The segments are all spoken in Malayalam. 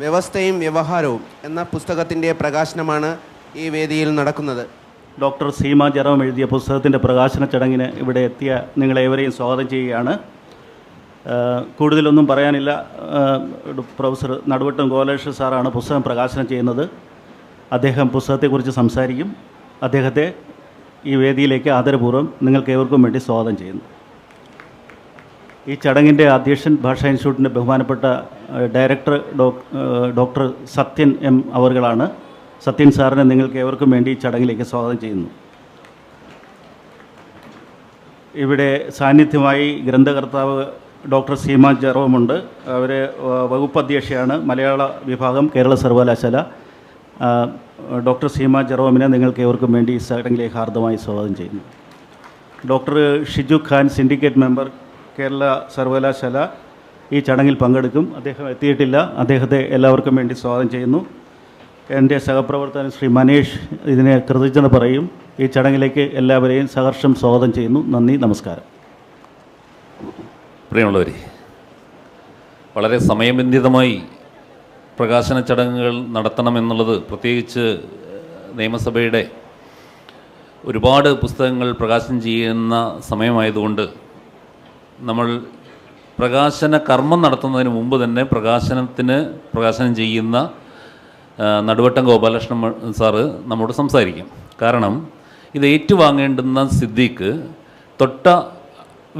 വ്യവസ്ഥയും വ്യവഹാരവും എന്ന പുസ്തകത്തിന്റെ പ്രകാശനമാണ് ഈ വേദിയിൽ നടക്കുന്നത്. ഡോക്ടർ സീമ ജെറോം എഴുതിയ പുസ്തകത്തിന്റെ പ്രകാശന ചടങ്ങിന് ഇവിടെ എത്തിയ നിങ്ങളേവരെയും സ്വാഗതം ചെയ്യുകയാണ്. കൂടുതലൊന്നും പറയാനില്ല. പ്രൊഫസർ നടുവട്ടം ഗോലേഷ് സാറാണ് പുസ്തകം പ്രകാശനം ചെയ്യുന്നത്. അദ്ദേഹം പുസ്തകത്തെക്കുറിച്ച് സംസാരിക്കും. അദ്ദേഹത്തെ ഈ വേദിയിലേക്ക് ആദരപൂർവം നിങ്ങൾക്ക് ഏവർക്കും വേണ്ടി സ്വാഗതം ചെയ്യുന്നു. ഈ ചടങ്ങിന്റെ അധ്യക്ഷൻ ഭാഷാ ഇൻസ്റ്റിറ്റ്യൂട്ടിന്റെ ബഹുമാനപ്പെട്ട director doc doctor Sathyan M അവറുകളാണ്. Sathyan സാറിനെ നിങ്ങൾക്ക് ഏവർക്കും വേണ്ടി ഈ ചടങ്ങിലേക്ക് സ്വാഗതം ചെയ്യുന്നു. ഇവിടെ സാന്നിധ്യമായി ഗ്രന്ഥകർത്താവ് ഡോക്ടർ സീമ ജെറോമുണ്ട്. അവർ വകുപ്പ് അധ്യക്ഷയാണ് മലയാള വിഭാഗം കേരള സർവകലാശാല. ഡോക്ടർ സീമ ജെറോമിനെ നിങ്ങൾക്ക് ഏവർക്കും വേണ്ടി ഈ ചടങ്ങിലേക്ക് ഹാർദമായി സ്വാഗതം ചെയ്യുന്നു. Doctor Shiju Khan syndicate member Kerala സർവകലാശാല ഈ ചടങ്ങിൽ പങ്കെടുക്കും. അദ്ദേഹം എത്തിയിട്ടില്ല. അദ്ദേഹത്തെ എല്ലാവർക്കും വേണ്ടി സ്വാഗതം ചെയ്യുന്നു. എന്റെ സഹപ്രവർത്തകൻ ശ്രീ മനീഷ് ഇതിനെ കൃതജ്ഞത പറയും. ഈ ചടങ്ങിലേക്ക് എല്ലാവരെയും സഹർഷം സ്വാഗതം ചെയ്യുന്നു. നന്ദി. നമസ്കാരം. പ്രിയമുള്ളവരെ വളരെ സമയബന്ധിതമായി പ്രകാശന ചടങ്ങുകൾ നടത്തണമെന്നുള്ളത് പ്രത്യേകിച്ച് നിയമസഭയുടെ ഒരുപാട് പുസ്തകങ്ങൾ പ്രകാശനം ചെയ്യുന്ന സമയമായതുകൊണ്ട് നമ്മൾ പ്രകാശന കർമ്മം നടത്തുന്നതിന് മുമ്പ് തന്നെ പ്രകാശനത്തിന് പ്രകാശനം ചെയ്യുന്ന നടുവട്ടം ഗോപാലകൃഷ്ണൻ സാറ് നമ്മോട് സംസാരിക്കും. കാരണം ഇത് ഏറ്റുവാങ്ങേണ്ടുന്ന സിദ്ധിക്ക് തൊട്ട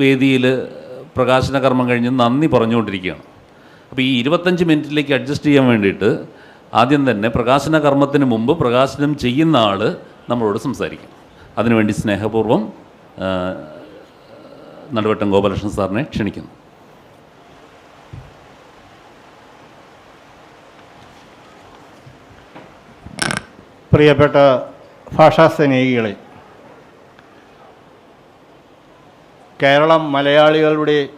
വേദിയിൽ പ്രകാശന കർമ്മം കഴിഞ്ഞ് നന്ദി പറഞ്ഞുകൊണ്ടിരിക്കുകയാണ്. അപ്പോൾ ഈ ഇരുപത്തഞ്ച് മിനിറ്റിലേക്ക് അഡ്ജസ്റ്റ് ചെയ്യാൻ വേണ്ടിയിട്ട് ആദ്യം തന്നെ പ്രകാശന കർമ്മത്തിന് മുമ്പ് പ്രകാശനം ചെയ്യുന്ന ആൾ നമ്മളോട് സംസാരിക്കും. അതിനുവേണ്ടി സ്നേഹപൂർവം നടുവട്ടം ഗോപാലകൃഷ്ണൻ സാറിനെ ക്ഷണിക്കുന്നു. പ്രിയപ്പെട്ട ഭാഷാ സ്നേഹികളെ കേരളം മലയാളികളുടെ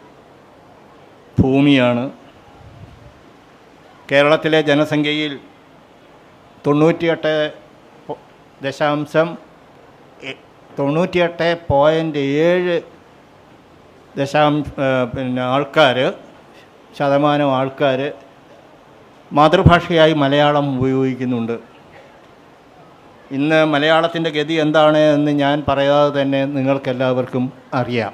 ഭൂമിയാണ്. കേരളത്തിലെ ജനസംഖ്യയിൽ തൊണ്ണൂറ്റിയെട്ട് ദശാംശം തൊണ്ണൂറ്റിയെട്ട് പോയിന്റ് ഏഴ് ഏഹ് പിന്നെ ആൾക്കാർ ശതമാനം ആൾക്കാർ മാതൃഭാഷയായി മലയാളം ഉപയോഗിക്കുന്നുണ്ട്. ഇന്ന് മലയാളത്തിന്റെ ഗതി എന്താണ് എന്ന് ഞാൻ പറയാതെ തന്നെ നിങ്ങൾക്കെല്ലാവർക്കും അറിയാം.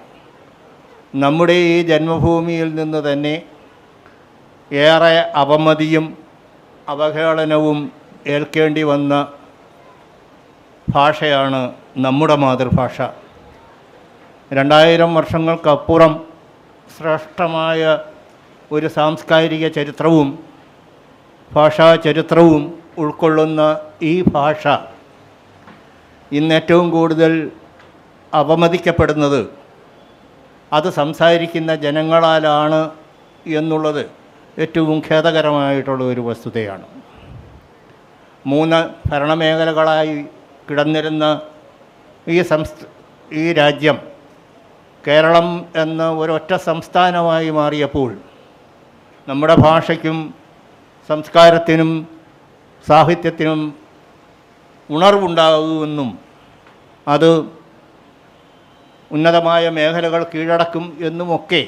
നമ്മുടെ ഈ ജന്മഭൂമിയിൽ നിന്ന് തന്നെ ഏറെ അപമതിയും അവഹേളനവും ഏൽക്കേണ്ടി വന്ന ഭാഷയാണ് നമ്മുടെ മാതൃഭാഷ. രണ്ടായിരം വർഷങ്ങൾക്കപ്പുറം ശ്രേഷ്ഠമായ ഒരു സാംസ്കാരിക ചരിത്രവും ഭാഷാ ചരിത്രവും ഉൾക്കൊള്ളുന്ന ഈ ഭാഷ ഇന്ന് ഏറ്റവും കൂടുതൽ അപമതിക്കപ്പെടുന്നത് അത് സംസാരിക്കുന്ന ജനങ്ങളാലാണ് എന്നുള്ളത് ഏറ്റവും ഖേദകരമായിട്ടുള്ള ഒരു വസ്തുതയാണ്. മൂന്ന് ഭരണമേഖലകളായി കിടന്നിരുന്ന ഈ സംസ്ഥ ഈ രാജ്യം കേരളം എന്ന ഒരൊറ്റ സംസ്ഥാനമായി മാറിയപ്പോൾ നമ്മുടെ ഭാഷയ്ക്കും സംസ്കാരത്തിനും സാഹിത്യത്തിനും ഉണർവുണ്ടാകുമെന്നും അത് ഉന്നതമായ മേഖലകൾ കീഴടക്കും എന്നുമൊക്കെ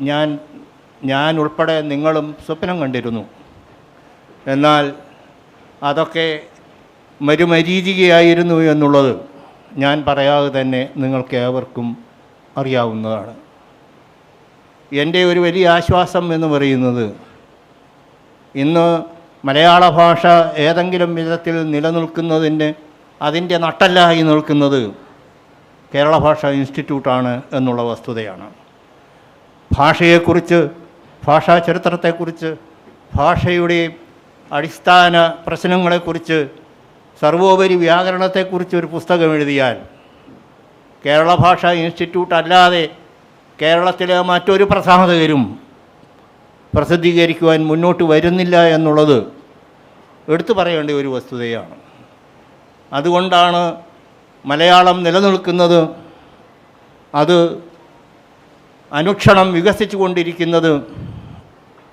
ഞാൻ ഞാൻ ഉൾപ്പെടെ നിങ്ങളും സ്വപ്നം കണ്ടിരുന്നു. എന്നാൽ അതൊക്കെ മരുമരീചികയായിരുന്നു എന്നുള്ളത് ഞാൻ പറയാതെ തന്നെ നിങ്ങൾക്ക് ഏവർക്കും അറിയാവുന്നതാണ്. എന്റെ ഒരു വലിയ ആശ്വാസം എന്ന് പറയുന്നത് ഇന്ന് മലയാള ഭാഷ ഏതെങ്കിലും വിധത്തിൽ നിലനിൽക്കുന്നതിന് അതിന്റെ നട്ടല്ലായി നിൽക്കുന്നത് കേരള ഭാഷാ ഇൻസ്റ്റിറ്റ്യൂട്ടാണ് എന്നുള്ള വസ്തുതയാണ്. ഭാഷയെക്കുറിച്ച് ഭാഷാ ചരിത്രത്തെക്കുറിച്ച് ഭാഷയുടെ അടിസ്ഥാന പ്രശ്നങ്ങളെക്കുറിച്ച് സർവോപരി വ്യാകരണത്തെക്കുറിച്ച് ഒരു പുസ്തകം എഴുതിയാൽ കേരള ഭാഷാ ഇൻസ്റ്റിറ്റ്യൂട്ട് അല്ലാതെ കേരളത്തിലെ മറ്റൊരു പ്രസാധകരും പ്രസിദ്ധീകരിക്കുവാൻ മുന്നോട്ട് വരുന്നില്ല എന്നുള്ളത് എടുത്തു പറയേണ്ട ഒരു വസ്തുതയാണ്. അതുകൊണ്ടാണ് മലയാളം നിലനിൽക്കുന്നത് അത് അനുക്ഷണം വികസിച്ചു കൊണ്ടിരിക്കുന്നത്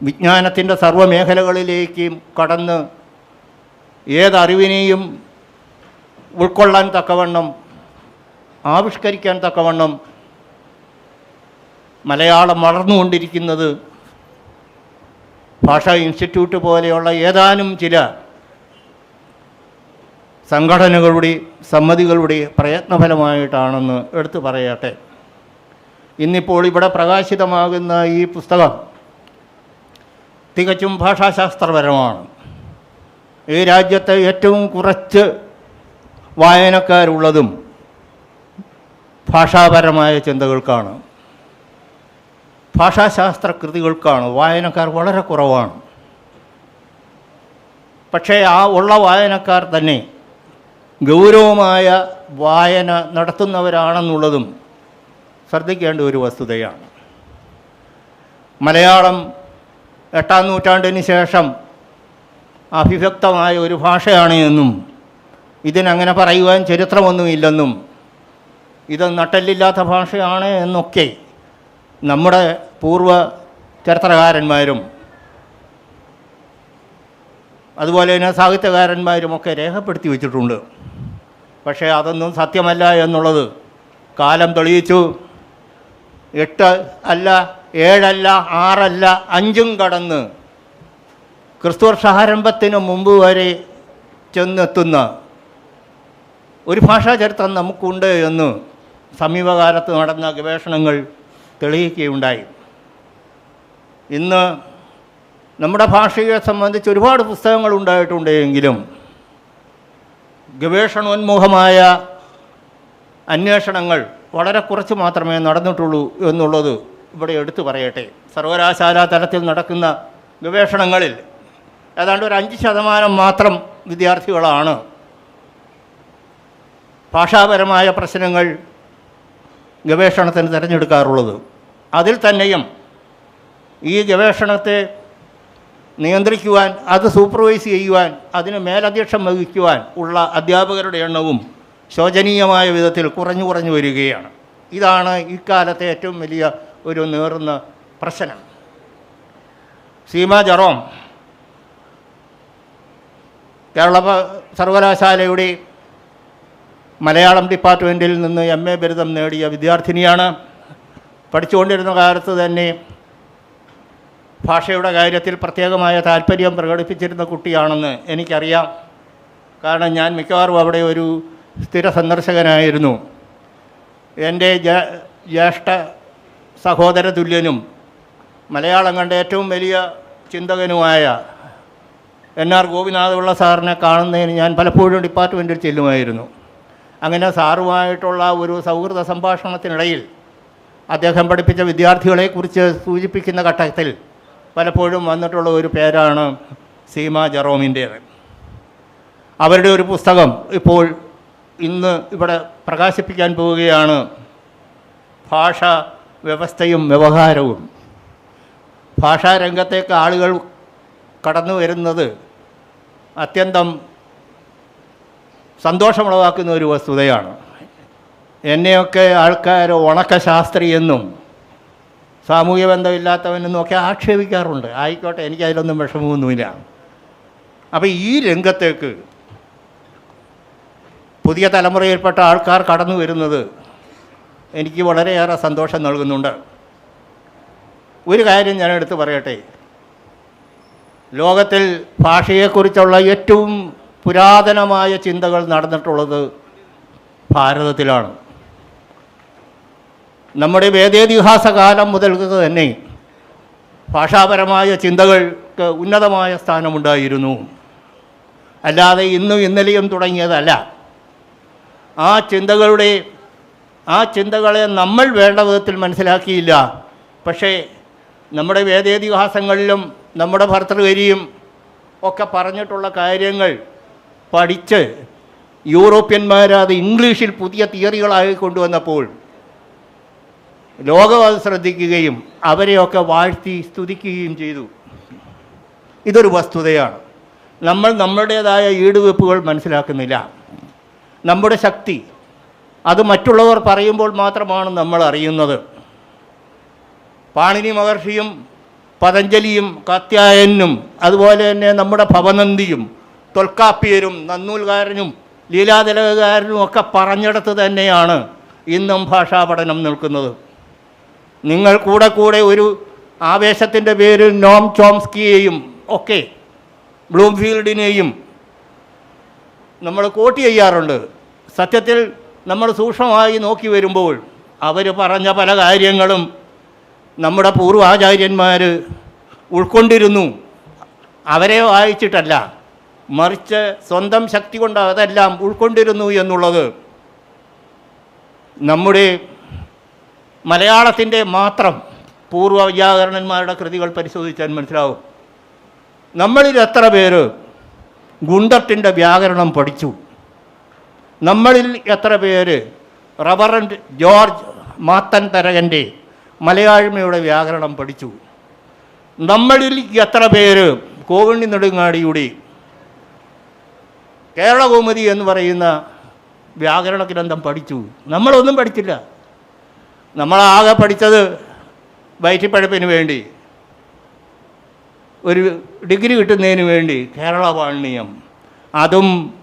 വിജ്ഞാനത്തിന്റെ സർവമേഖലകളിലേക്കും കടന്ന് ഏതറിവിനെയും ഉൾക്കൊള്ളാൻ തക്കവണ്ണം ആവിഷ്കരിക്കാൻ തക്കവണ്ണം മലയാളം വളർന്നുകൊണ്ടിരിക്കുന്നത് ഭാഷാ ഇൻസ്റ്റിറ്റ്യൂട്ട് പോലെയുള്ള ഏതാനും ചില സംഘടനകളുടെ സമ്മതികളുടെ പ്രയത്നഫലമായിട്ടാണെന്ന് എടുത്തു പറയട്ടെ. ഇന്നിപ്പോൾ ഇവിടെ പ്രകാശിതമാകുന്ന ഈ പുസ്തകം തികച്ചും ഭാഷാശാസ്ത്രപരമാണ്. ഈ രാജ്യത്തെ ഏറ്റവും കുറച്ച് വായനക്കാരുള്ളതും ഭാഷാപരമായ ചിന്തകൾക്കാണ്. ഭാഷാശാസ്ത്ര കൃതികൾക്കാണ് വായനക്കാർ വളരെ കുറവാണ്. പക്ഷേ ആ ഉള്ള വായനക്കാർ തന്നെ ഗൗരവമായ വായന നടത്തുന്നവരാണെന്നുള്ളതും ശ്രദ്ധിക്കേണ്ട ഒരു വസ്തുതയാണ്. മലയാളം എട്ടാം നൂറ്റാണ്ടിന് ശേഷം അഭിവ്യക്തമായ ഒരു ഭാഷയാണ് എന്നും ഇതിനങ്ങനെ പറയുവാൻ ചരിത്രമൊന്നുമില്ലെന്നും ഇത് നട്ടല്ലില്ലാത്ത ഭാഷയാണ് എന്നൊക്കെ നമ്മുടെ പൂർവ ചരിത്രകാരന്മാരും അതുപോലെ തന്നെ സാഹിത്യകാരന്മാരുമൊക്കെ രേഖപ്പെടുത്തി വച്ചിട്ടുണ്ട്. പക്ഷേ അതൊന്നും സത്യമല്ല എന്നുള്ളത് കാലം തെളിയിച്ചു. എട്ട് അല്ല ഏഴല്ല ആറല്ല അഞ്ചും കടന്ന് ക്രിസ്തുവർഷാരംഭത്തിന് മുമ്പ് വരെ ചെന്നെത്തുന്ന ഒരു ഭാഷാചരിത്രം നമുക്കുണ്ട് എന്ന് സമീപകാലത്ത് നടന്ന ഗവേഷണങ്ങൾ തെളിയിക്കുകയുണ്ടായി. ഇന്ന് നമ്മുടെ ഭാഷയെ സംബന്ധിച്ച് ഒരുപാട് പുസ്തകങ്ങൾ ഉണ്ടായിട്ടുണ്ടെങ്കിലും ഗവേഷണോന്മുഖമായ അന്വേഷണങ്ങൾ വളരെ കുറച്ച് മാത്രമേ നടന്നിട്ടുള്ളൂ എന്നുള്ളത് ഇവിടെ എടുത്തു പറയട്ടെ. സർവകലാശാല തലത്തിൽ നടക്കുന്ന ഗവേഷണങ്ങളിൽ ഏതാണ്ട് ഒരു അഞ്ച് ശതമാനം മാത്രം വിദ്യാർത്ഥികളാണ്. ഭാഷാപരമായ പ്രശ്നങ്ങൾ ഗവേഷണത്തിന് തിരഞ്ഞെടുക്കാറുള്ളത്. അതിൽ തന്നെയും ഈ ഗവേഷണത്തെ നിയന്ത്രിക്കുവാൻ അത് സൂപ്പർവൈസ് ചെയ്യുവാൻ അതിന് മേലധ്യക്ഷം വഹിക്കുവാൻ ഉള്ള അധ്യാപകരുടെ എണ്ണവും ശോചനീയമായ വിധത്തിൽ കുറഞ്ഞു കുറഞ്ഞു വരികയാണ്. ഇതാണ് ഇക്കാലത്തെ ഏറ്റവും വലിയ ഒരു നേറുന്ന പ്രശ്നം. സീമ ജറോം കേരള സർവകലാശാലയുടെ മലയാളം ഡിപ്പാർട്ട്മെന്റിൽ നിന്ന് എം എ ബിരുദം നേടിയ വിദ്യാർത്ഥിനിയാണ്. പഠിച്ചുകൊണ്ടിരുന്ന കാലത്ത് തന്നെ ഭാഷയുടെ കാര്യത്തിൽ പ്രത്യേകമായ താല്പര്യം പ്രകടിപ്പിച്ചിരുന്ന കുട്ടിയാണെന്ന് എനിക്കറിയാം. കാരണം ഞാൻ മിക്കവാറും അവിടെ ഒരു സ്ഥിര സന്ദർശകനായിരുന്നു. എന്റെ ജ്യേഷ്ഠ സഹോദര തുല്യനും മലയാളം കണ്ട ഏറ്റവും വലിയ ചിന്തകനുമായ എൻ ആർ ഗോപിനാഥുള്ള സാറിനെ കാണുന്നതിന് ഞാൻ പലപ്പോഴും ഡിപ്പാർട്ട്മെന്റിൽ ചെല്ലുമായിരുന്നു. അങ്ങനെ സാറുമായിട്ടുള്ള ഒരു സൗഹൃദ സംഭാഷണത്തിനിടയിൽ അദ്ദേഹം പഠിപ്പിച്ച വിദ്യാർത്ഥികളെക്കുറിച്ച് സൂചിപ്പിക്കുന്ന ഘട്ടത്തിൽ പലപ്പോഴും വന്നിട്ടുള്ള ഒരു പേരാണ് സീമ ജെറോമിന്റേത് അവരുടെ ഒരു പുസ്തകം ഇപ്പോൾ ഇന്ന് ഇവിടെ പ്രകാശിപ്പിക്കാൻ പോവുകയാണ്. ഭാഷ വ്യവസ്ഥയും വ്യവഹാരവും. ഭാഷാരംഗത്തേക്ക് ആളുകൾ കടന്നു വരുന്നത് അത്യന്തം സന്തോഷമുളവാക്കുന്ന ഒരു വസ്തുതയാണ്. എന്നെയൊക്കെ ആൾക്കാർ ഉണക്കശാസ്ത്രി എന്നും സാമൂഹ്യ ബന്ധമില്ലാത്തവനെന്നും ഒക്കെ ആക്ഷേപിക്കാറുണ്ട്. ആയിക്കോട്ടെ എനിക്കതിലൊന്നും വിഷമമൊന്നുമില്ല. അപ്പോൾ ഈ രംഗത്തേക്ക് പുതിയ തലമുറയിൽപ്പെട്ട ആൾക്കാർ കടന്നു വരുന്നത് എനിക്ക് വളരെയേറെ സന്തോഷം നൽകുന്നുണ്ട്. ഒരു കാര്യം ഞാൻ പറയട്ടെ. ലോകത്തിൽ ഭാഷയെക്കുറിച്ചുള്ള ഏറ്റവും പുരാതനമായ ചിന്തകൾ നടന്നിട്ടുള്ളത് ഭാരതത്തിലാണ്. നമ്മുടെ വേദേതിഹാസ കാലം മുതൽക്ക് തന്നെ ഭാഷാപരമായ ചിന്തകൾക്ക് ഉന്നതമായ സ്ഥാനമുണ്ടായിരുന്നു. അല്ലാതെ ഇന്നും ഇന്നലെയും തുടങ്ങിയതല്ല. ആ ചിന്തകളുടെ ആ ചിന്തകളെ നമ്മൾ വേണ്ട വിധത്തിൽ മനസ്സിലാക്കിയില്ല. പക്ഷേ നമ്മുടെ വേദേതിഹാസങ്ങളിലും നമ്മുടെ ഭർത്തൃകരിയും ഒക്കെ പറഞ്ഞിട്ടുള്ള കാര്യങ്ങൾ പഠിച്ച് യൂറോപ്യന്മാരത് ഇംഗ്ലീഷിൽ പുതിയ തിയറികളായി കൊണ്ടുവന്നപ്പോൾ ലോകം അത് ശ്രദ്ധിക്കുകയും അവരെയൊക്കെ വാഴ്ത്തി സ്തുതിക്കുകയും ചെയ്തു. ഇതൊരു വസ്തുതയാണ്. നമ്മൾ നമ്മുടേതായ ഈടുവെപ്പുകൾ മനസ്സിലാക്കുന്നില്ല. നമ്മുടെ ശക്തി അത് മറ്റുള്ളവർ പറയുമ്പോൾ മാത്രമാണ് നമ്മൾ അറിയുന്നത്. പാണിനി മഹർഷിയും പതഞ്ജലിയും കാത്യായനും അതുപോലെ തന്നെ നമ്മുടെ ഭവനന്ദിയും തൊൽക്കാപ്പിയരും നന്നൂൽകാരനും ലീലാതിലകാരനും ഒക്കെ പറഞ്ഞിടത്ത് തന്നെയാണ് ഇന്നും ഭാഷാ പഠനം നിൽക്കുന്നത്. നിങ്ങൾ കൂടെ കൂടെ ഒരു ആവേശത്തിന്റെ പേരിൽ നോം ചോംസ്കിയെയും ഒക്കെ ബ്ലൂംഫീൽഡിനെയും നമ്മൾ കോട്ട് ചെയ്യാറുണ്ട്. സത്യത്തിൽ നമ്മൾ സൂക്ഷ്മമായി നോക്കി വരുമ്പോൾ അവർ പറഞ്ഞ പല കാര്യങ്ങളും നമ്മുടെ പൂർവാചാര്യന്മാർ ഉൾക്കൊണ്ടിരുന്നു. അവരെ വായിച്ചിട്ടല്ല. മറിച്ച് സ്വന്തം ശക്തി കൊണ്ട് അതെല്ലാം ഉൾക്കൊണ്ടിരുന്നു എന്നുള്ളത് നമ്മുടെ മലയാളത്തിന്റെ മാത്രം പൂർവ വ്യാകരണന്മാരുടെ കൃതികൾ പരിശോധിച്ചാൽ മനസ്സിലാവും. നമ്മളിൽ എത്ര പേര് ഗുണ്ടത്തിന്റെ വ്യാകരണം പഠിച്ചു? നമ്മളിൽ എത്ര പേര് റവറന്റ് ജോർജ് മാത്തൻ തരകന്റെ മലയാഴ്മയുടെ വ്യാകരണം പഠിച്ചു? നമ്മളിൽ എത്ര പേര് കോവണ്ണി നെടുങ്ങാടിയുടെ കേരളകൗമുദി എന്ന് പറയുന്ന വ്യാകരണ ഗ്രന്ഥം പഠിച്ചു. നമ്മളൊന്നും പഠിച്ചില്ല. നമ്മളാകെ പഠിച്ചത് വയറ്റിപ്പഴപ്പിന് വേണ്ടി. ഒരു ഡിഗ്രി കിട്ടുന്നതിന് വേണ്ടി കേരള വാണിയം അതും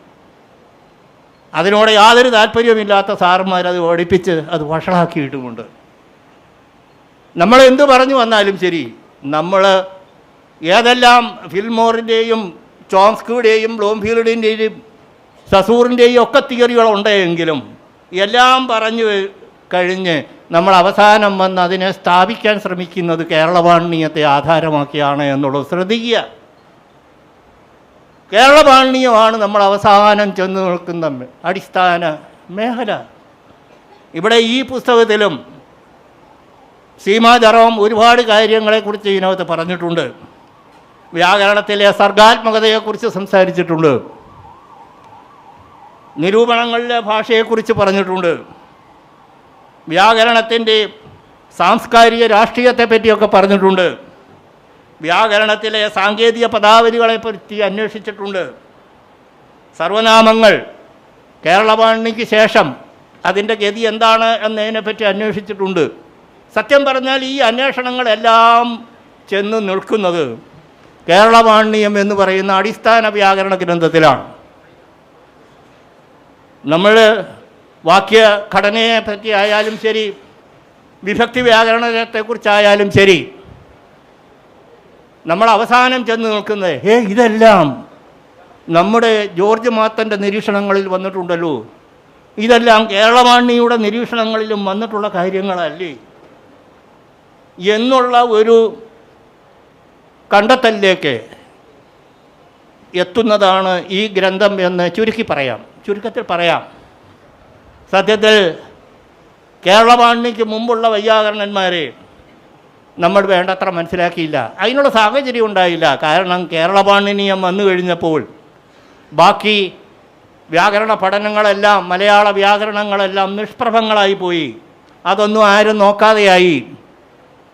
അതിനോട് യാതൊരു താല്പര്യമില്ലാത്ത സാറന്മാർ അത് ഓടിപ്പിച്ച് അത് വഷളാക്കിയിട്ടുമുണ്ട്. നമ്മൾ എന്ത് പറഞ്ഞു വന്നാലും ശരി. നമ്മൾ ഏതെല്ലാം ഫിൽമോറിന്റെയും ചോംസ്കിയുടെയും ബ്ലോംഫീൽഡിന്റെയും സസൂറിന്റെയും ഒക്കെ തിയറികളുണ്ടെങ്കിലും എല്ലാം പറഞ്ഞു കഴിഞ്ഞ് നമ്മൾ അവസാനം വന്ന് അതിനെ സ്ഥാപിക്കാൻ ശ്രമിക്കുന്നത് കേരളപാണ്ഡ്യത്തെ ആധാരമാക്കിയാണ് എന്നുള്ളത് ശ്രദ്ധിക്കുക. കേരളപാണ്ഡ്യമാണ് നമ്മൾ അവസാനം ചെന്ന് നിൽക്കുന്ന അടിസ്ഥാന മേഖല. ഇവിടെ ഈ പുസ്തകത്തിലും സീമാ ജറോം ഒരുപാട് കാര്യങ്ങളെക്കുറിച്ച് ഇതിനകത്ത് പറഞ്ഞിട്ടുണ്ട്. വ്യാകരണത്തിലെ സർഗാത്മകതയെക്കുറിച്ച് സംസാരിച്ചിട്ടുണ്ട്. നിരൂപണങ്ങളിലെ ഭാഷയെക്കുറിച്ച് പറഞ്ഞിട്ടുണ്ട്. വ്യാകരണത്തിന്റെ സാംസ്കാരിക രാഷ്ട്രീയത്തെ പറ്റിയൊക്കെ പറഞ്ഞിട്ടുണ്ട്. വ്യാകരണത്തിലെ സാങ്കേതിക പദാവലികളെ പറ്റി അന്വേഷിച്ചിട്ടുണ്ട്. സർവനാമങ്ങൾ കേരളപാണിക്ക് ശേഷം അതിന്റെ ഗതി എന്താണ് എന്നതിനെപ്പറ്റി അന്വേഷിച്ചിട്ടുണ്ട്. സത്യം പറഞ്ഞാൽ ഈ അന്വേഷണങ്ങളെല്ലാം ചെന്ന് നിൽക്കുന്നത് കേരളപാണ്ഡ്യം എന്ന് പറയുന്ന അടിസ്ഥാന വ്യാകരണ ഗ്രന്ഥത്തിലാണ്. നമ്മൾ വാക്യഘടനയെ പറ്റി ആയാലും ശരി വിഭക്തി വ്യാകരണത്തെക്കുറിച്ചായാലും ശരി നമ്മൾ അവസാനം ചെന്ന് നിൽക്കുന്നത് ഏ ഇതെല്ലാം നമ്മുടെ ജോർജ് മാത്തന്റെ നിരീക്ഷണങ്ങളിൽ വന്നിട്ടുണ്ടല്ലോ. ഇതെല്ലാം കേരളവാണിയുടെ നിരീക്ഷണങ്ങളിലും വന്നിട്ടുള്ള കാര്യങ്ങളല്ലേ? എന്നുള്ള ഒരു കണ്ടെത്തലിലേക്ക് എത്തുന്നതാണ് ഈ ഗ്രന്ഥം എന്ന് ചുരുക്കി പറയാം. ചുരുക്കത്തിൽ പറയാം. സത്യത്തിൽ കേരളപാണിക്ക് മുമ്പുള്ള വൈയാകരണന്മാരെ നമ്മൾ വേണ്ടത്ര മനസ്സിലാക്കിയില്ല. അതിനുള്ള സാഹചര്യം ഉണ്ടായില്ല. കാരണം കേരളപാണിനിയം വന്നു കഴിഞ്ഞപ്പോൾ ബാക്കി വ്യാകരണ പഠനങ്ങളെല്ലാം മലയാള വ്യാകരണങ്ങളെല്ലാം നിഷ്പ്രഭങ്ങളായി പോയി. അതൊന്നും ആരും നോക്കാതെയായി.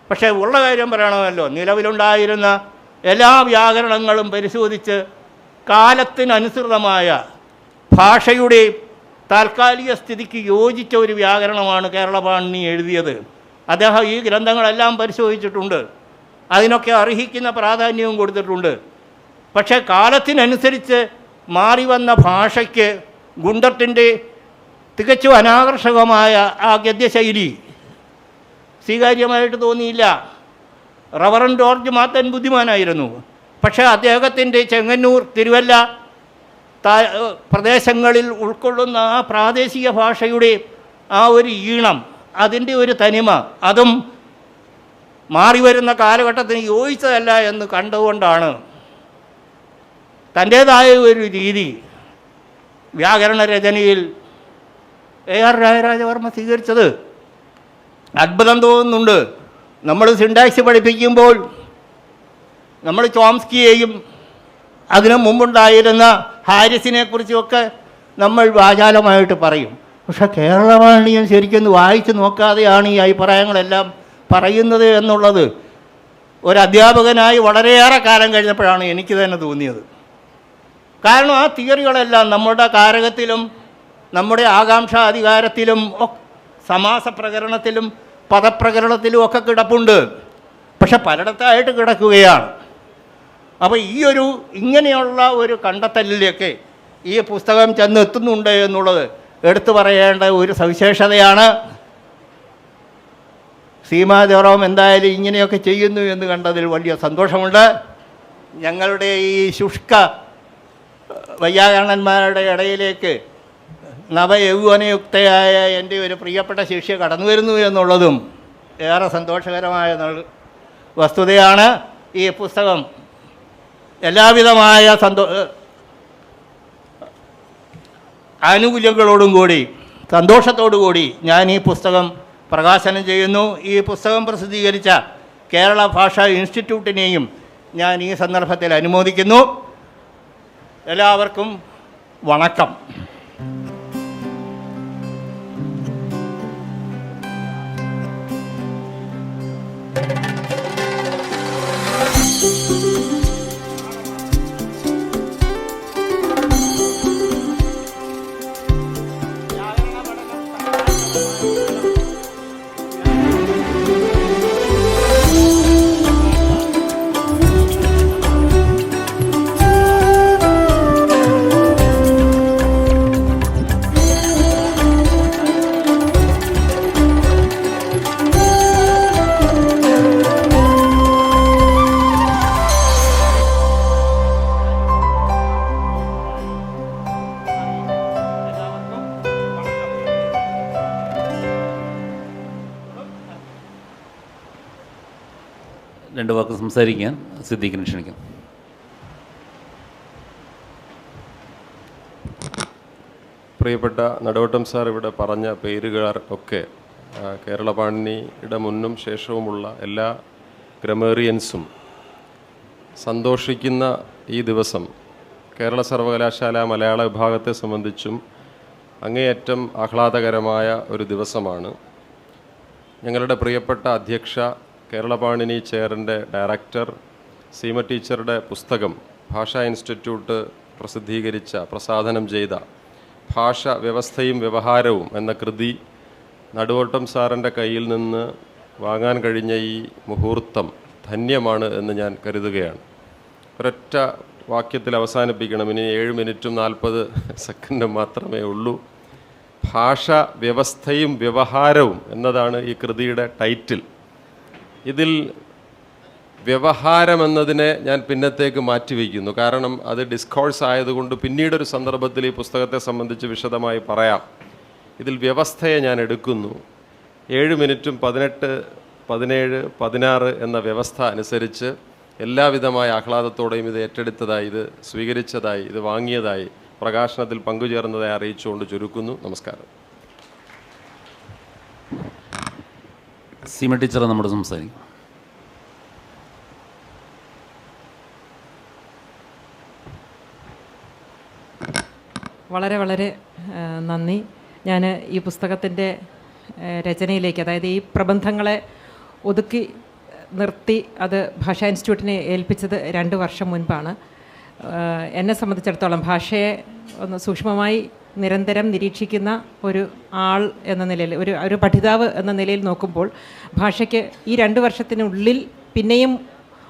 പക്ഷേ ഉള്ള കാര്യം പറയണമല്ലോ. നിലവിലുണ്ടായിരുന്ന എല്ലാ വ്യാകരണങ്ങളും പരിശോധിച്ച് കാലത്തിനനുസൃതമായ ഭാഷയുടെ താൽക്കാലിക സ്ഥിതിക്ക് യോജിച്ച ഒരു വ്യാകരണമാണ് കേരളപാണി എഴുതിയത്. അദ്ദേഹം ഈ ഗ്രന്ഥങ്ങളെല്ലാം പരിശോധിച്ചിട്ടുണ്ട്. അതിനൊക്കെ അർഹിക്കുന്ന പ്രാധാന്യവും കൊടുത്തിട്ടുണ്ട്. പക്ഷേ കാലത്തിനനുസരിച്ച് മാറി വന്ന ഭാഷയ്ക്ക് ഗുണ്ടത്തിന്റെ തികച്ചും അനാകർഷകമായ ആ ഗദ്യശൈലി സ്വീകാര്യമായിട്ട് തോന്നിയില്ല. റവറൻ ജോർജ് മാത്തൻ ബുദ്ധിമാനായിരുന്നു. പക്ഷേ അദ്ദേഹത്തിന്റെ ചെങ്ങന്നൂർ തിരുവല്ല പ്രദേശങ്ങളിൽ ഉൾക്കൊള്ളുന്ന ആ പ്രാദേശിക ഭാഷയുടെ ആ ഒരു ഈണം അതിന്റെ ഒരു തനിമ അതും മാറി വരുന്ന കാലഘട്ടത്തിന് യോജിച്ചതല്ല എന്ന് കണ്ടുകൊണ്ടാണ് തന്റേതായ ഒരു രീതി വ്യാകരണ രചനയിൽ എ ആർ രാജരാജവർമ്മ സ്വീകരിച്ചത്. അത്ഭുതം തോന്നുന്നുണ്ട്. നമ്മൾ സിൻഡാക്സ് പഠിപ്പിക്കുമ്പോൾ നമ്മൾ ചോംസ്കിയെയും അതിനു മുമ്പുണ്ടായിരുന്ന ഹാരിസിനെ കുറിച്ചുമൊക്കെ നമ്മൾ വാചാലമായിട്ട് പറയും. പക്ഷെ കേരളവാണിയും ശരിക്കും വായിച്ചു നോക്കാതെയാണ് ഈ അഭിപ്രായങ്ങളെല്ലാം പറയുന്നത് എന്നുള്ളത്. ഒരു അധ്യാപകനായി വളരെയേറെ കാലം കഴിഞ്ഞപ്പോഴാണ് എനിക്ക് തന്നെ തോന്നിയത്. കാരണം ആ തിയറികളെല്ലാം നമ്മുടെ കാരകത്തിലും നമ്മുടെ ആകാംക്ഷാധികാരത്തിലും സമാസ പ്രകരണത്തിലും പദപ്രകരണത്തിലും ഒക്കെ കിടപ്പുണ്ട്. പക്ഷെ പലയിടത്തായിട്ട് കിടക്കുകയാണ്. അപ്പോൾ ഈ ഒരു ഇങ്ങനെയുള്ള ഒരു കണ്ടെത്തലിലൊക്കെ ഈ പുസ്തകം ചെന്നെത്തുന്നുണ്ട് എന്നുള്ളത് എടുത്തു പറയേണ്ട ഒരു സവിശേഷതയാണ്. സീമാ എന്തായാലും ഇങ്ങനെയൊക്കെ ചെയ്യുന്നു എന്ന് കണ്ടതിൽ വലിയ സന്തോഷമുണ്ട്. ഞങ്ങളുടെ ഈ ശുഷ്ക വൈയാകരണന്മാരുടെ ഇടയിലേക്ക് നവയൗവനയുക്തയായ എന്റെ ഒരു പ്രിയപ്പെട്ട ശിഷ്യ കടന്നു വരുന്നു എന്നുള്ളതും ഏറെ സന്തോഷകരമായ വസ്തുതയാണ് ഈ പുസ്തകം. എല്ലാവിധമായ സന്തോ ആനുകൂല്യങ്ങളോടും കൂടി സന്തോഷത്തോടു കൂടി ഞാൻ ഈ പുസ്തകം പ്രകാശനം ചെയ്യുന്നു. ഈ പുസ്തകം പ്രസിദ്ധീകരിച്ച കേരള ഭാഷാ ഇൻസ്റ്റിറ്റ്യൂട്ടിനെയും ഞാൻ ഈ സന്ദർഭത്തിൽ അനുമോദിക്കുന്നു. എല്ലാവർക്കും വണക്കം. രണ്ട് വാക്ക് സംസാരിക്കാൻ സിദ്ദീഖിനെ ക്ഷണിക്കാം. പ്രിയപ്പെട്ട നടുവട്ടം സാർ ഇവിടെ പറഞ്ഞ പേരുകാർ ഒക്കെ കേരള പാണിനിയുടെ മുന്നും ശേഷവുമുള്ള എല്ലാ ഗ്രമേറിയൻസും സന്തോഷിക്കുന്ന ഈ ദിവസം കേരള സർവകലാശാല മലയാള വിഭാഗത്തെ സംബന്ധിച്ചും അങ്ങേയറ്റം ആഹ്ലാദകരമായ ഒരു ദിവസമാണ്. ഞങ്ങളുടെ പ്രിയപ്പെട്ട അധ്യക്ഷ കേരള പാണിനി ചെയറിന്റെ ഡയറക്ടർ സീമ ടീച്ചറുടെ പുസ്തകം ഭാഷാ ഇൻസ്റ്റിറ്റ്യൂട്ട് പ്രസിദ്ധീകരിച്ച പ്രസാധനം ചെയ്ത ഭാഷ വ്യവസ്ഥയും വ്യവഹാരവും എന്ന കൃതി നടുവോട്ടം സാറിന്റെ കയ്യിൽ നിന്ന് വാങ്ങാൻ കഴിഞ്ഞ ഈ മുഹൂർത്തം ധന്യമാണ് എന്ന് ഞാൻ കരുതുകയാണ്. ഒരൊറ്റ വാക്യത്തിൽ അവസാനിപ്പിക്കണം. ഇനി ഏഴ് മിനിറ്റും നാൽപ്പത് സെക്കൻഡും മാത്രമേ ഉള്ളൂ. ഭാഷ വ്യവസ്ഥയും വ്യവഹാരവും എന്നതാണ് ഈ കൃതിയുടെ ടൈറ്റിൽ. ഇതിൽ വ്യവഹാരം എന്നതിനെ ഞാൻ പിന്നത്തേക്ക് മാറ്റിവെക്കുന്നു. കാരണം അത് ഡിസ്കോഴ്സ് ആയതുകൊണ്ട് പിന്നീടൊരു സന്ദർഭത്തിൽ ഈ പുസ്തകത്തെ സംബന്ധിച്ച് വിശദമായി പറയാം. ഇതിൽ വ്യവസ്ഥയെ ഞാൻ എടുക്കുന്നു. ഏഴ് മിനിറ്റും പതിനെട്ട് പതിനേഴ് പതിനാറ് എന്ന വ്യവസ്ഥ അനുസരിച്ച് എല്ലാവിധമായ ആഹ്ലാദത്തോടെയും ഇത് ഏറ്റെടുത്തതായി ഇത് സ്വീകരിച്ചതായി ഇത് വാങ്ങിയതായി പ്രകാശനത്തിൽ പങ്കുചേർന്നതായി അറിയിച്ചുകൊണ്ട് ചുരുക്കുന്നു. നമസ്കാരം. സീമ ടീച്ചർ നമ്മുടെ സംസാരിക്കും. വളരെ വളരെ നന്ദി. ഞാൻ ഈ പുസ്തകത്തിന്റെ രചനയിലേക്ക് അതായത് ഈ പ്രബന്ധങ്ങളെ ഒതുക്കി നിർത്തി അത് ഭാഷാ ഇൻസ്റ്റിറ്റ്യൂട്ടിനെ ഏൽപ്പിച്ചത് രണ്ട് വർഷം മുൻപാണ്. എന്നെ സംബന്ധിച്ചിടത്തോളം ഭാഷയെ ഒന്ന് സൂക്ഷ്മമായി നിരന്തരം നിരീക്ഷിക്കുന്ന ഒരു ആൾ എന്ന നിലയിൽ ഒരു ഒരു പഠിതാവ് എന്ന നിലയിൽ നോക്കുമ്പോൾ ഭാഷയ്ക്ക് ഈ രണ്ട് വർഷത്തിനുള്ളിൽ പിന്നെയും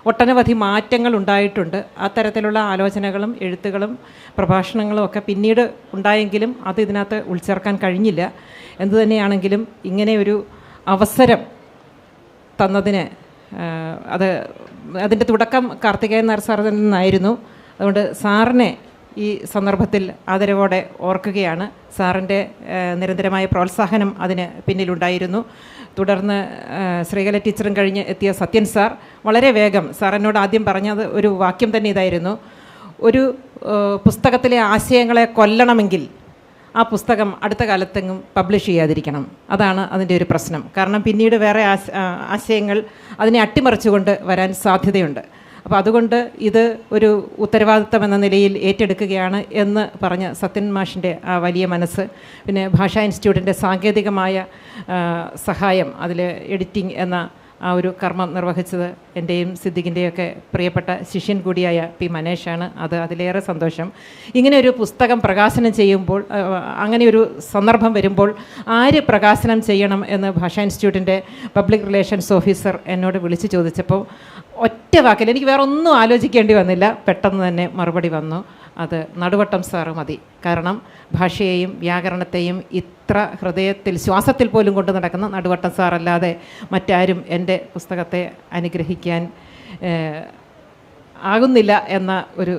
ഒട്ടനവധി മാറ്റങ്ങൾ ഉണ്ടായിട്ടുണ്ട്. അത്തരത്തിലുള്ള ആലോചനകളും എഴുത്തുകളും പ്രഭാഷണങ്ങളും ഒക്കെ പിന്നീട് ഉണ്ടായെങ്കിലും അത് ഇതിനകത്ത് ഉൾച്ചേർക്കാൻ കഴിഞ്ഞില്ല. എന്തുതന്നെയാണെങ്കിലും ഇങ്ങനെ ഒരു അവസരം തന്നതിന് അത് അതിന്റെ തുടക്കം കാർത്തികേയൻ നായർ സാറിൽ നിന്നായിരുന്നു അതുകൊണ്ട് സാറിനെ ഈ സന്ദർഭത്തിൽ ആദരവോടെ ഓർക്കുകയാണ്. സാറിന്റെ നിരന്തരമായ പ്രോത്സാഹനം അതിന് പിന്നിലുണ്ടായിരുന്നു. തുടർന്ന് ശ്രീകല ടീച്ചറും കഴിഞ്ഞ് എത്തിയ സത്യൻ സാർ വളരെ വേഗം സാർ എന്നോട് ആദ്യം പറഞ്ഞത് ഒരു വാക്യം തന്നെ ഇതായിരുന്നു. ഒരു പുസ്തകത്തിലെ ആശയങ്ങളെ കൊല്ലണമെങ്കിൽ ആ പുസ്തകം അടുത്ത കാലത്തെങ്ങും പബ്ലിഷ് ചെയ്യാതിരിക്കണം. അതാണ് അതിന്റെ ഒരു പ്രശ്നം. കാരണം പിന്നീട് വേറെ ആശയങ്ങൾ അതിനെ അട്ടിമറിച്ചുകൊണ്ട് വരാൻ സാധ്യതയുണ്ട്. അപ്പോൾ അതുകൊണ്ട് ഇത് ഒരു ഉത്തരവാദിത്തം എന്ന നിലയിൽ ഏറ്റെടുക്കുകയാണ് എന്ന് പറഞ്ഞ സത്യൻ മാഷിന്റെ ആ വലിയ മനസ്സ്. പിന്നെ ഭാഷാ ഇൻസ്റ്റിറ്റ്യൂട്ടിന്റെ സാങ്കേതികമായ സഹായം അതിൽ എഡിറ്റിംഗ് എന്ന ആ ഒരു കർമ്മം നിർവഹിച്ചത് എന്റെയും സിദ്ദിഖിന്റെയൊക്കെ പ്രിയപ്പെട്ട ശിഷ്യൻ കൂടിയായ പി മനേഷാണ്. അത് അതിലേറെ സന്തോഷം. ഇങ്ങനെ ഒരു പുസ്തകം പ്രകാശനം ചെയ്യുമ്പോൾ അങ്ങനെ ഒരു സന്ദർഭം വരുമ്പോൾ ആര് പ്രകാശനം ചെയ്യണം എന്ന് ഭാഷാ ഇൻസ്റ്റിറ്റ്യൂട്ടിന്റെ പബ്ലിക് റിലേഷൻസ് ഓഫീസർ എന്നോട് വിളിച്ചു ചോദിച്ചപ്പോൾ ഒറ്റ വാക്കിൽ. എനിക്ക് വേറെ ഒന്നും ആലോചിക്കേണ്ടി വന്നില്ല. പെട്ടെന്ന് തന്നെ മറുപടി വന്നു. അത് നടുവട്ടം സാറ് മതി. കാരണം ഭാഷയെയും വ്യാകരണത്തെയും ഇത്ര ഹൃദയത്തിൽ ശ്വാസത്തിൽ പോലും കൊണ്ട് നടക്കുന്ന നടുവട്ടം സാറല്ലാതെ മറ്റാരും എന്റെ പുസ്തകത്തെ അനുഗ്രഹിക്കാൻ ആകുന്നില്ല എന്ന ഒരു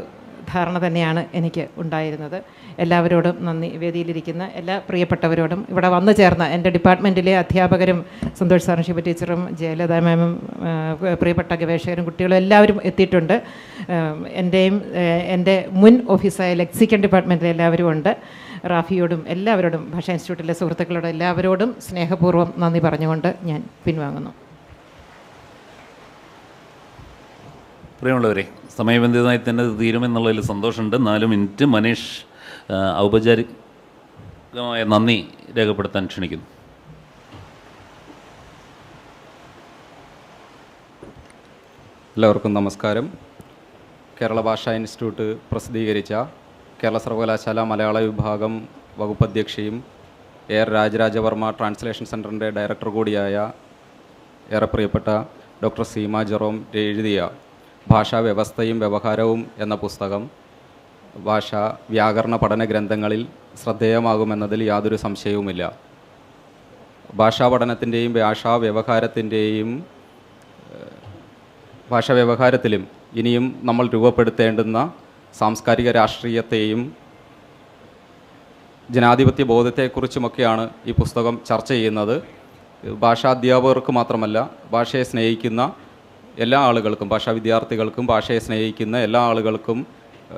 ധാരണ തന്നെയാണ് എനിക്ക് ഉണ്ടായിരുന്നത്. എല്ലാവരോടും നന്ദി. വേദിയിലിരിക്കുന്ന എല്ലാ പ്രിയപ്പെട്ടവരോടും ഇവിടെ വന്നു ചേർന്ന എന്റെ ഡിപ്പാർട്ട്മെന്റിലെ അധ്യാപകരും സന്തോഷ് സാറും ശിവ ടീച്ചറും ജയലത മാമും പ്രിയപ്പെട്ട ഗവേഷകരും കുട്ടികളും എല്ലാവരും എത്തിയിട്ടുണ്ട്. എന്റെയും എന്റെ മുൻ ഓഫീസായ ലെക്സിക്കൻ ഡിപ്പാർട്ട്മെന്റിലെ എല്ലാവരും ഉണ്ട്. റാഫിയോടും എല്ലാവരോടും ഭാഷ ഇൻസ്റ്റിറ്റ്യൂട്ടിലെ സുഹൃത്തുക്കളോടും എല്ലാവരോടും സ്നേഹപൂർവം നന്ദി പറഞ്ഞുകൊണ്ട് ഞാൻ പിൻവാങ്ങുന്നു. പ്രിയമുള്ളവരെ സമയബന്ധിതമായി തന്നെ തീരുമെന്നുള്ളതിൽ സന്തോഷമുണ്ട്. നാല് മിനിറ്റ് മനീഷ് ഔപചാരികമായ നന്ദി രേഖപ്പെടുത്താൻ ക്ഷണിക്കുന്നു. എല്ലാവർക്കും നമസ്കാരം. കേരള ഭാഷാ ഇൻസ്റ്റിറ്റ്യൂട്ട് പ്രസിദ്ധീകരിച്ച കേരള സർവകലാശാല മലയാള വിഭാഗം വകുപ്പ് അധ്യക്ഷയും എ ആർ രാജരാജവർമ്മ ട്രാൻസ്ലേഷൻ സെന്ററിന്റെ ഡയറക്ടർ കൂടിയായ ഏറെ പ്രിയപ്പെട്ട ഡോക്ടർ സീമ ജെറോം എഴുതിയ ഭാഷാ വ്യവസ്ഥയും വ്യവഹാരവും എന്ന പുസ്തകം ഭാഷ വ്യാകരണ പഠന ഗ്രന്ഥങ്ങളിൽ ശ്രദ്ധേയമാകുമെന്നതിൽ യാതൊരു സംശയവുമില്ല. ഭാഷാ പഠനത്തിന്റെയും ഭാഷാ വ്യവഹാരത്തിന്റെയും ഭാഷാ വ്യവഹാരത്തിലും ഇനിയും നമ്മൾ രൂപപ്പെടുത്തേണ്ടുന്ന സാംസ്കാരിക രാഷ്ട്രീയത്തെയും ജനാധിപത്യ ബോധത്തെക്കുറിച്ചുമൊക്കെയാണ് ഈ പുസ്തകം ചർച്ച ചെയ്യുന്നത്. ഭാഷാ അധ്യാപകർക്ക് മാത്രമല്ല ഭാഷയെ സ്നേഹിക്കുന്ന എല്ലാ ആളുകൾക്കും ഭാഷാ വിദ്യാർത്ഥികൾക്കും ഭാഷയെ സ്നേഹിക്കുന്ന എല്ലാ ആളുകൾക്കും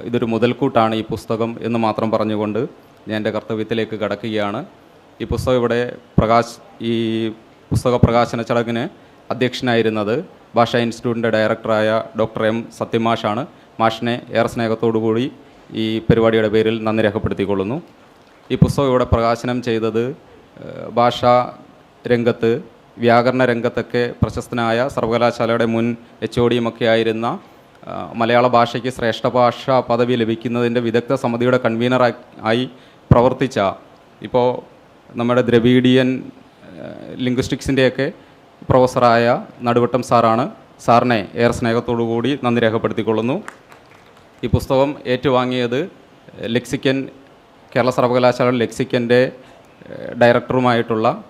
ഇതൊരു മുതൽക്കൂട്ടാണ് ഈ പുസ്തകം എന്ന് മാത്രം പറഞ്ഞുകൊണ്ട് ഞാൻ എന്റെ കർത്തവ്യത്തിലേക്ക് കടക്കുകയാണ്. ഈ പുസ്തകം ഇവിടെ പ്രകാശ് ഈ പുസ്തക പ്രകാശന ചടങ്ങിന് അധ്യക്ഷനായിരുന്നത് ഭാഷാ ഇൻസ്റ്റിറ്റ്യൂട്ടിന്റെ ഡയറക്ടറായ ഡോക്ടർ എം സത്യമാഷാണ്. മാഷിനെ ഏറെ സ്നേഹത്തോടുകൂടി ഈ പരിപാടിയുടെ പേരിൽ നന്ദി രേഖപ്പെടുത്തിക്കൊള്ളുന്നു. ഈ പുസ്തകം ഇവിടെ പ്രകാശനം ചെയ്തത് ഭാഷാ രംഗത്ത് വ്യാകരണ രംഗത്തൊക്കെ പ്രശസ്തനായ സർവകലാശാലയുടെ മുൻ എച്ച് ഒ ഡിയുമൊക്കെ ആയിരുന്ന മലയാള ഭാഷയ്ക്ക് ശ്രേഷ്ഠ ഭാഷ പദവി ലഭിക്കുന്നതിന്റെ വിദഗ്ധ സമിതിയുടെ കൺവീനർ ആയി പ്രവർത്തിച്ച ഇപ്പോൾ നമ്മുടെ ദ്രവീഡിയൻ ലിംഗ്വിസ്റ്റിക്സിന്റെയൊക്കെ പ്രൊഫസറായ നടുവട്ടം സാറാണ്. സാറിനെ ഏറെ സ്നേഹത്തോടു കൂടി നന്ദി രേഖപ്പെടുത്തിക്കൊള്ളുന്നു. ഈ പുസ്തകം ഏറ്റുവാങ്ങിയത് ലെക്സിക്കൻ കേരള സർവകലാശാല ലെക്സിക്കന്റെ ഡയറക്ടറുമായിട്ടുള്ള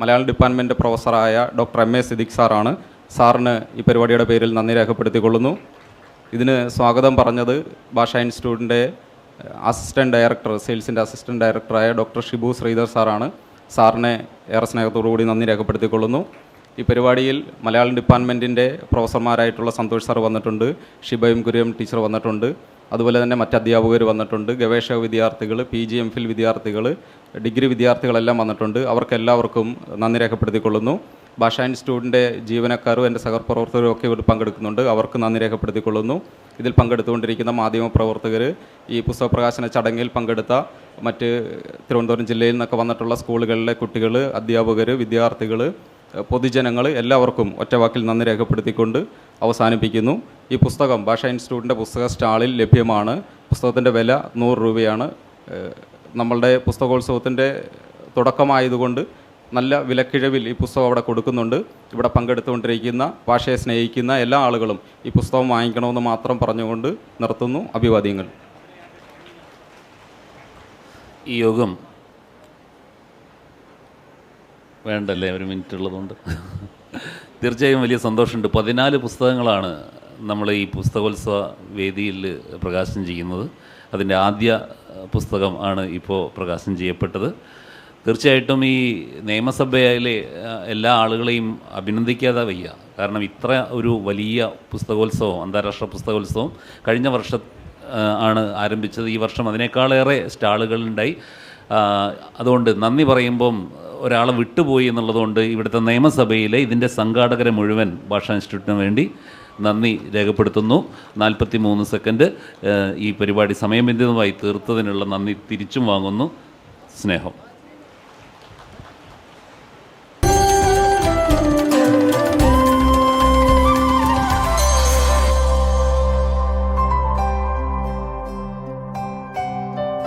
മലയാളം ഡിപ്പാർട്ട്മെന്റ് പ്രൊഫസറായ ഡോക്ടർ എം എ സിദിഖ് സാറാണ്. സാറിന് ഈ പരിപാടിയുടെ പേരിൽ നന്ദി രേഖപ്പെടുത്തിക്കൊള്ളുന്നു. ഇതിന് സ്വാഗതം പറഞ്ഞത് ഭാഷാ ഇൻസ്റ്റിറ്റ്യൂട്ടിന്റെ അസിസ്റ്റന്റ് ഡയറക്ടർ സെയിൽസിന്റെ അസിസ്റ്റന്റ് ഡയറക്ടറായ ഡോക്ടർ ഷിബു ശ്രീധർ സാറാണ്. സാറിനെ ഏറെ സ്നേഹത്തോടു കൂടി നന്ദി രേഖപ്പെടുത്തിക്കൊള്ളുന്നു. ഈ പരിപാടിയിൽ മലയാളം ഡിപ്പാർട്ട്മെന്റിന്റെ പ്രൊഫസർമാരായിട്ടുള്ള സന്തോഷ് സാർ വന്നിട്ടുണ്ട് ഷിബയും കുര്യം ടീച്ചർ വന്നിട്ടുണ്ട്. അതുപോലെ തന്നെ മറ്റ് അധ്യാപകർ വന്നിട്ടുണ്ട്. ഗവേഷക വിദ്യാർത്ഥികൾ പി ജി എം ഫിൽ വിദ്യാർത്ഥികൾ ഡിഗ്രി വിദ്യാർത്ഥികളെല്ലാം വന്നിട്ടുണ്ട്. അവർക്കെല്ലാവർക്കും നന്ദി രേഖപ്പെടുത്തിക്കൊള്ളുന്നു. ഭാഷ ഇൻസ്റ്റിറ്റ്യൂട്ടിന്റെ ജീവനക്കാരും എന്റെ സഹപ്രവർത്തകരും ഒക്കെ ഇവിടെ പങ്കെടുക്കുന്നുണ്ട്. അവർക്ക് നന്ദി രേഖപ്പെടുത്തിക്കൊള്ളുന്നു. ഇതിൽ പങ്കെടുത്തുകൊണ്ടിരിക്കുന്ന മാധ്യമ പ്രവർത്തകർ ഈ പുസ്തക പ്രകാശന ചടങ്ങിൽ പങ്കെടുത്ത മറ്റ് തിരുവനന്തപുരം ജില്ലയിൽ നിന്നൊക്കെ വന്നിട്ടുള്ള സ്കൂളുകളിലെ കുട്ടികൾ അധ്യാപകർ വിദ്യാർത്ഥികൾ പൊതുജനങ്ങൾ എല്ലാവർക്കും ഒറ്റവാക്കിൽ നന്ദി രേഖപ്പെടുത്തിക്കൊണ്ട് അവസാനിപ്പിക്കുന്നു. ഈ പുസ്തകം ഭാഷ ഇൻസ്റ്റിറ്റ്യൂട്ടിന്റെ പുസ്തക സ്റ്റാളിൽ ലഭ്യമാണ്. പുസ്തകത്തിന്റെ വില നൂറ് രൂപയാണ്. നമ്മളുടെ പുസ്തകോത്സവത്തിന്റെ തുടക്കമായതുകൊണ്ട് നല്ല വിലക്കിഴവിൽ ഈ പുസ്തകം അവിടെ കൊടുക്കുന്നുണ്ട്. ഇവിടെ പങ്കെടുത്തുകൊണ്ടിരിക്കുന്ന ഭാഷയെ സ്നേഹിക്കുന്ന എല്ലാ ആളുകളും ഈ പുസ്തകം വാങ്ങിക്കണമെന്ന് മാത്രം പറഞ്ഞുകൊണ്ട് നിർത്തുന്നു. അഭിവാദ്യങ്ങൾ. ഈ യോഗം വേണ്ടല്ലേ ഒരു മിനിറ്റ് ഉള്ളതുകൊണ്ട്? തീർച്ചയായും വലിയ സന്തോഷമുണ്ട്. പതിനാല് പുസ്തകങ്ങളാണ് നമ്മൾ ഈ പുസ്തകോത്സവ വേദിയിൽ പ്രകാശനം ചെയ്യുന്നത്. അതിന്റെ ആദ്യ പുസ്തകം ആണ് ഇപ്പോൾ പ്രകാശനം ചെയ്യപ്പെട്ടത്. തീർച്ചയായിട്ടും ഈ നിയമസഭയിലെ എല്ലാ ആളുകളെയും അഭിനന്ദിക്കാതെ വയ്യ. കാരണം ഇത്ര ഒരു വലിയ പുസ്തകോത്സവം അന്താരാഷ്ട്ര പുസ്തകോത്സവം കഴിഞ്ഞ വർഷം ആണ് ആരംഭിച്ചത്. ഈ വർഷം അതിനേക്കാളേറെ സ്റ്റാളുകളുണ്ടായി. അതുകൊണ്ട് നന്ദി പറയുമ്പം ഒരാളെ വിട്ടുപോയി എന്നുള്ളതുകൊണ്ട് ഇവിടുത്തെ നിയമസഭയിലെ ഇതിന്റെ സംഘാടകരെ മുഴുവൻ ഭാഷാ ഇൻസ്റ്റിറ്റ്യൂട്ടിന് വേണ്ടി നന്ദി രേഖപ്പെടുത്തുന്നു. നാൽപ്പത്തി മൂന്ന് സെക്കൻഡ് ഈ പരിപാടി സമയബന്ധിതമായി തീർത്തതിനുള്ള നന്ദി തിരിച്ചും വാങ്ങുന്നു. സ്നേഹം.